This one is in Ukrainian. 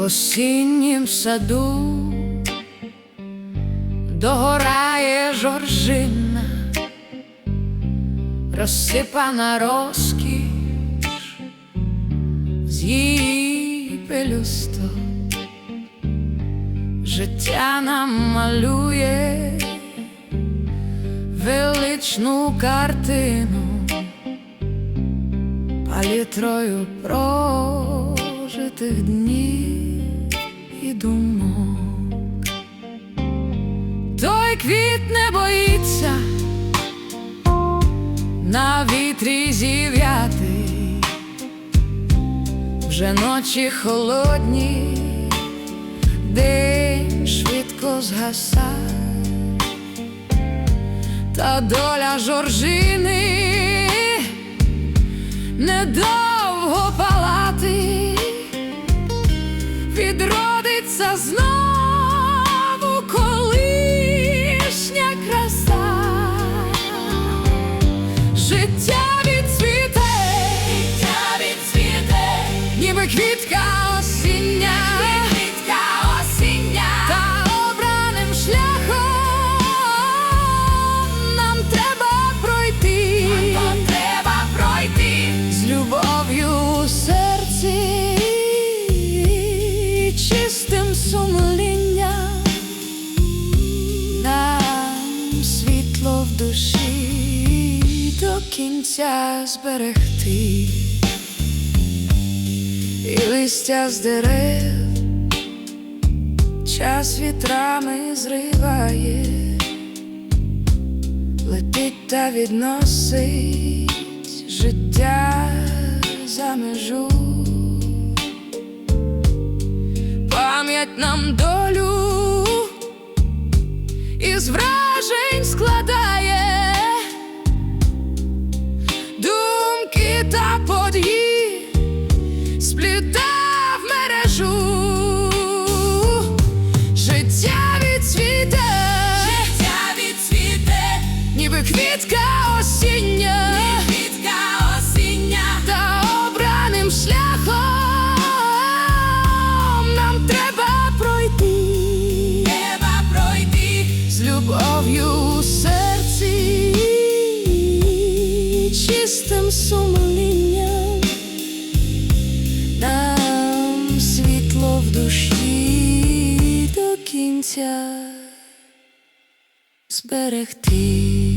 В осіннім саду догорає жоржина, розсипана розкіш з її пелюсток. Життя нам малює величну картину палітрою прожитих днів і думок. Той квіт не боїться на вітрі зів'яти, вже ночі холодні, день швидко згасає, та доля жоржини недовго палати, відродиться знову світло в душі до кінця зберегти, і листя з дерев час вітрами зриває, летить та відносить життя за межу. Пам'ять нам сумлінням нам світло в душі до кінця зберегти.